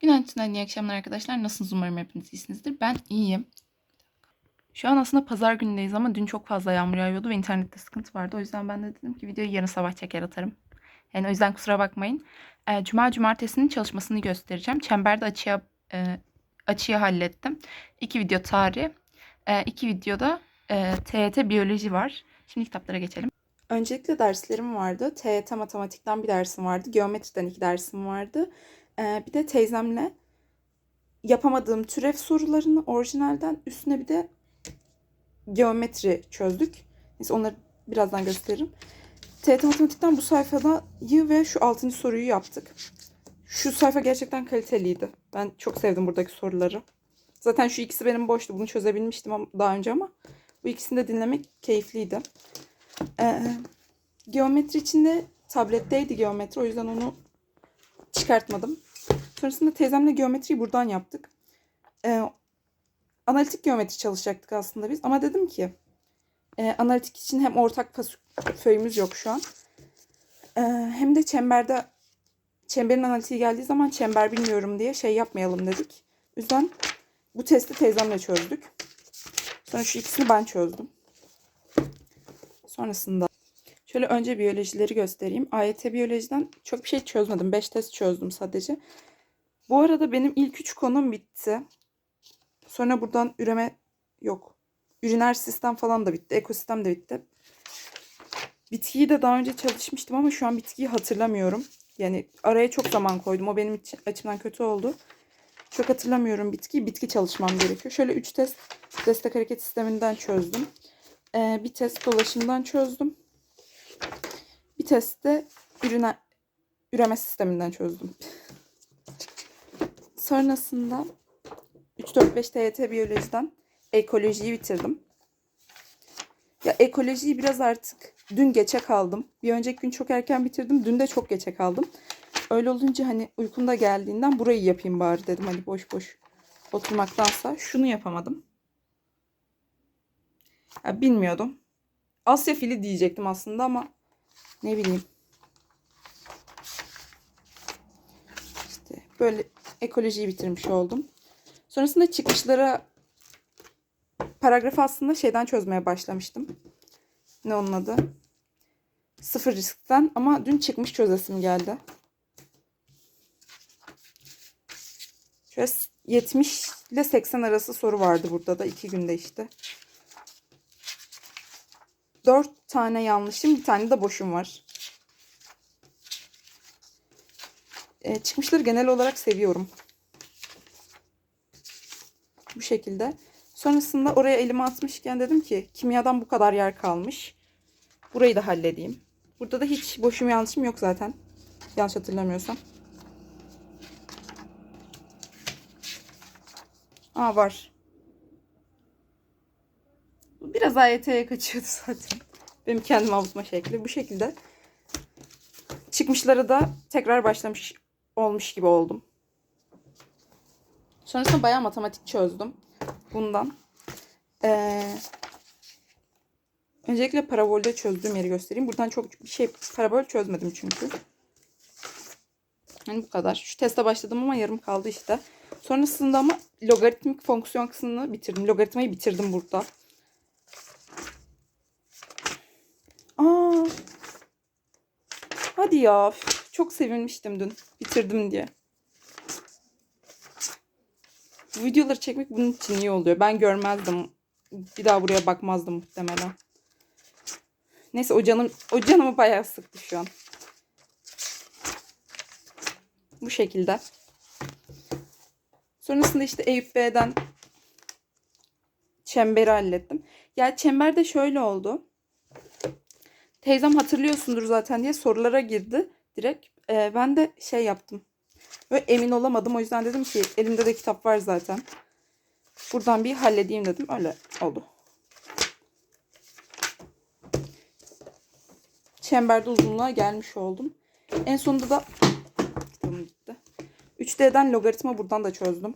Günaydın, iyi akşamlar arkadaşlar. Nasılsınız? Umarım hepiniz iyisinizdir. Ben iyiyim. Şu an aslında pazar günündeyiz ama dün çok fazla yağmur yağıyordu ve internette sıkıntı vardı. O yüzden ben de dedim ki videoyu yarın sabah çeker atarım. Yani o yüzden kusura bakmayın. Ee, Cuma cumartesinin çalışmasını göstereceğim. Çemberde açıya e, açıyı hallettim. İki video tarih, e, iki videoda e, TYT biyoloji var. Şimdi kitaplara geçelim. Öncelikle derslerim vardı. TYT matematikten bir dersim vardı. Geometriden iki dersim vardı. Ee, bir de teyzemle yapamadığım türev sorularını orijinalden üstüne bir de geometri çözdük. Neyse onları birazdan gösteririm. TYT matematikten bu sayfayı ve şu 6. soruyu yaptık. Şu sayfa gerçekten kaliteliydi. Ben çok sevdim buradaki soruları. Zaten şu ikisi benim boştu. Bunu çözebilmiştim daha önce ama bu ikisini de dinlemek keyifliydi. Ee, geometri içinde tabletteydi geometri. O yüzden onu çıkartmadım. Sonrasında teyzemle geometriyi buradan yaptık. Ee, analitik geometri çalışacaktık aslında biz. Ama dedim ki e, analitik için hem ortak föyümüz yok şu an. Ee, hem de çemberde çemberin analitiği geldiği zaman çember bilmiyorum diye şey yapmayalım dedik. O yüzden bu testi teyzemle çözdük. Sonra şu ikisini ben çözdüm. Sonrasında şöyle önce biyolojileri göstereyim. AYT biyolojiden çok bir şey çözmedim. 5 test çözdüm sadece. Bu arada benim ilk 3 konum bitti. Sonra buradan üreme yok. Üriner sistem falan da bitti. Ekosistem de bitti. Bitkiyi de daha önce çalışmıştım ama şu an bitkiyi hatırlamıyorum. Yani araya çok zaman koydum. O benim açımdan kötü oldu. Çok hatırlamıyorum bitkiyi. Bitki çalışmam gerekiyor. Şöyle 3 test destek hareket sisteminden çözdüm. Ee, bir test dolaşımdan çözdüm. Bir test de ürüne, üreme sisteminden çözdüm. Sonrasında 3-4-5 TYT biyolojiden ekolojiyi bitirdim. Ya ekolojiyi biraz artık dün geçe kaldım. Bir önceki gün çok erken bitirdim. Dün de çok geçe kaldım. Öyle olunca hani uykum geldiğinden burayı yapayım bari dedim. Hani boş boş oturmaktansa. Şunu yapamadım. Ya bilmiyordum. Asya fili diyecektim aslında ama ne bileyim. İşte böyle ekolojiyi bitirmiş oldum. Sonrasında çıkışlara paragrafı aslında şeyden çözmeye başlamıştım. Ne onun adı? Sıfır riskten ama dün çıkmış çözesim geldi. Şöyle 70 ile 80 arası soru vardı burada da iki günde işte. 4 tane yanlışım bir tane de boşum var. Ee, çıkmışları genel olarak seviyorum. Bu şekilde. Sonrasında oraya elimi atmışken dedim ki kimyadan bu kadar yer kalmış. Burayı da halledeyim. Burada da hiç boşum yanlışım yok zaten. Yanlış hatırlamıyorsam. Aa var. Biraz AYT'ye kaçıyordu zaten. Benim kendimi avutma şekli. Bu şekilde. Çıkmışları da tekrar başlamış olmuş gibi oldum. Sonrasında bayağı matematik çözdüm. Bundan. Ee, öncelikle parabolde çözdüğüm yeri göstereyim. Buradan çok bir şey parabol çözmedim çünkü. Yani bu kadar. Şu teste başladım ama yarım kaldı işte. Sonrasında ama logaritmik fonksiyon kısmını bitirdim. Logaritmayı bitirdim burada. Aa. Hadi ya. Çok sevinmiştim dün. Bitirdim diye. Bu videoları çekmek bunun için iyi oluyor. Ben görmezdim. Bir daha buraya bakmazdım muhtemelen. Neyse o canım o canımı bayağı sıktı şu an. Bu şekilde. Sonrasında işte Eyüp B'den çemberi hallettim. Ya çemberde şöyle oldu. Teyzem hatırlıyorsundur zaten diye sorulara girdi direkt. Ee, ben de şey yaptım. Böyle emin olamadım. O yüzden dedim ki elimde de kitap var zaten. Buradan bir halledeyim dedim. Öyle oldu. Çemberde uzunluğa gelmiş oldum. En sonunda da kitabım gitti. 3D'den logaritma buradan da çözdüm.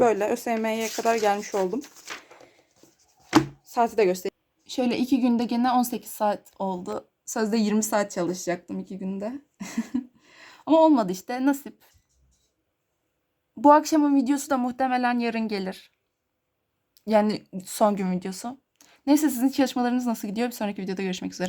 Böyle ÖSYM'ye kadar gelmiş oldum. Saati de göstereyim. Şöyle iki günde gene 18 saat oldu. Sözde 20 saat çalışacaktım iki günde. Ama olmadı işte nasip. Bu akşamın videosu da muhtemelen yarın gelir. Yani son gün videosu. Neyse sizin çalışmalarınız nasıl gidiyor? Bir sonraki videoda görüşmek üzere.